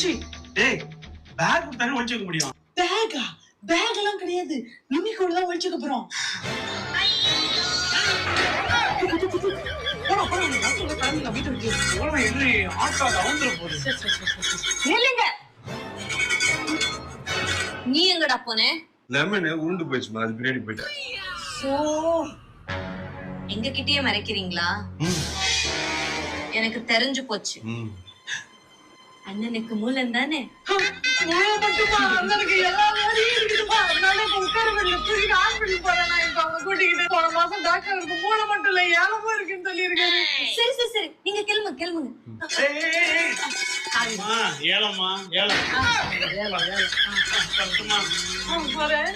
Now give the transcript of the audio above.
மச்சி டேய் பேக் கொடுத்தானே ஒளிச்சு வைக்க முடியும். பேகா பேக் எல்லாம் கிடையாது. லுங்கி கூட தான் ஒழிச்சுக்க போறோம். நீ எங்கடா போன? லெமன் உருண்டு போயிடுச்சுமா அது பின்னாடி போயிட்டேன் சோ எங்க கிட்டயே மறைக்கிறீங்களா. எனக்கு தெரிஞ்சு போச்சு. அண்ணனுக்கு மூலம் தானே? அண்ணனுக்கு எல்லா வேலையும் இருக்குதுப்பா அதனால இப்ப உட்கார வெளில தூக்கிட்டு ஹாஸ்பிட்டல் போறேன். நான் இப்ப அவங்க கூட்டிக்கிட்டு போன மாசம் டாக்டருக்கு மூளை மட்டும் இல்ல ஏழமும் இருக்குன்னு சொல்லியிருக்காரு. சரி சரி சரி. நீங்க கிளம்புங்க கிளம்புங்க. அம்மா, ஏலம்மா ஏலம் கரெக்டுமா போறேன்.